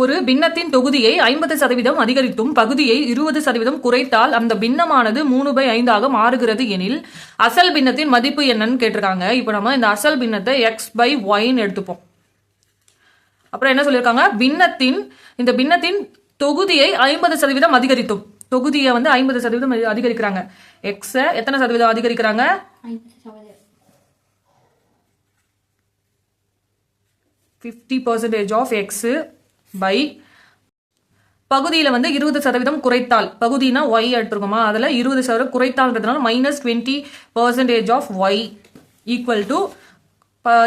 ஒரு பின்னத்தின் தொகுதியை ஐம்பது சதவீதம் அதிகரித்தும் பகுதியை இருபது சதவீதம் குறைத்தால் அந்த பின்னமானது மூணு பை ஐந்தாக மாறுகிறது எனில் அசல் பின்னத்தின் மதிப்பு என்னன்னு கேட்டிருக்காங்க. இப்போ நம்ம இந்த அசல் பின்னத்தை எக்ஸ் பை ஒய்ன்னு எடுத்துப்போம். அப்புறம் என்ன சொல்லியிருக்காங்க? பின்னத்தின் இந்த பின்னத்தின் தொகுதியை ஐம்பது சதவீதம் அதிகரித்தும். தொகுதியை வந்து ஐம்பது சதவீதம் அதி- அதிகரிக்கிறாங்க எக்ஸ எத்தனை சதவீதம் அதிகரிக்கிறாங்க? Fifty percentage of x by. பகுதியில் வந்து இருபது சதவீதம் குறைத்தால் பகுதினா ஒய் எடுத்துருக்கோமா? அதில் இருபது சதவீதம் குறைத்தால்ன்றதுனால minus twenty percentage of y equal to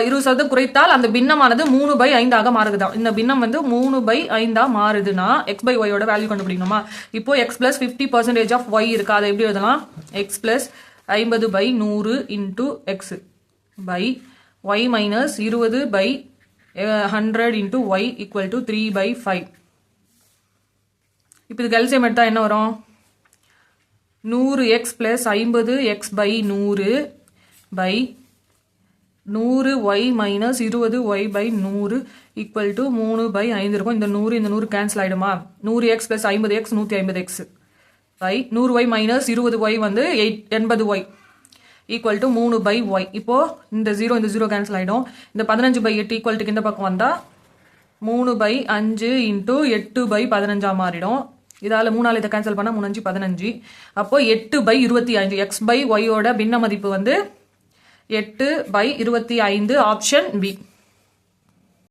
இருபது சதவீதம் குறைத்தால் அந்த பின்னமானது மூணு பை ஐந்தாக மாறுதுதான். இந்த பின்னம் வந்து மூணு பை ஐந்தாக மாறுதுன்னா எக்ஸ் பை ஒயோட வேல்யூ கண்டுபிடிக்கணுமா? இப்போ x plus fifty percentage of y இருக்கா? அதை எப்படி எழுதலாம்? எக்ஸ் பிளஸ் ஐம்பது பை நூறு into x by y minus இருபது by hundred into y equal to three by five இப்போ இது எல்சியம் எடுத்தால் என்ன வரும்? நூறு எக்ஸ் ப்ளஸ் ஐம்பது எக்ஸ் பை நூறு பை நூறு ஒய் மைனஸ் இருபது ஒய் பை நூறு ஈக்குவல் டு மூணு பை ஐந்து இருக்கும். இந்த நூறு இந்த நூறு கேன்சல் ஆகிடுமா நூறு எக்ஸ் ப்ளஸ் ஐம்பது எக்ஸ் நூற்றி ஐம்பது எக்ஸ் பை நூறு ஒய் மைனஸ் இருபது ஒய் வந்து எயிட் எண்பது ஒய் ஈக்குவல் டு மூணு பை ஒய் இப்போ இந்த ஜீரோ இந்த ஜீரோ கேன்சல் ஆகிடும் இந்த பதினஞ்சு பை எட்டு ஈக்குவல் டு இந்த பக்கம் வந்தால் மூணு பை அஞ்சு இன்ட்டு எட்டு பை பதினஞ்சாக மாறிடும். இதால் மூணால் இதை கேன்சல் பண்ணால் மூணஞ்சு பதினஞ்சு. அப்போது எட்டு பை இருபத்தி அஞ்சு எக்ஸ் பை ஒய்யோட பின்ன மதிப்பு வந்து எட்டு பை இருபத்தி ஐந்து ஆப்ஷன் பி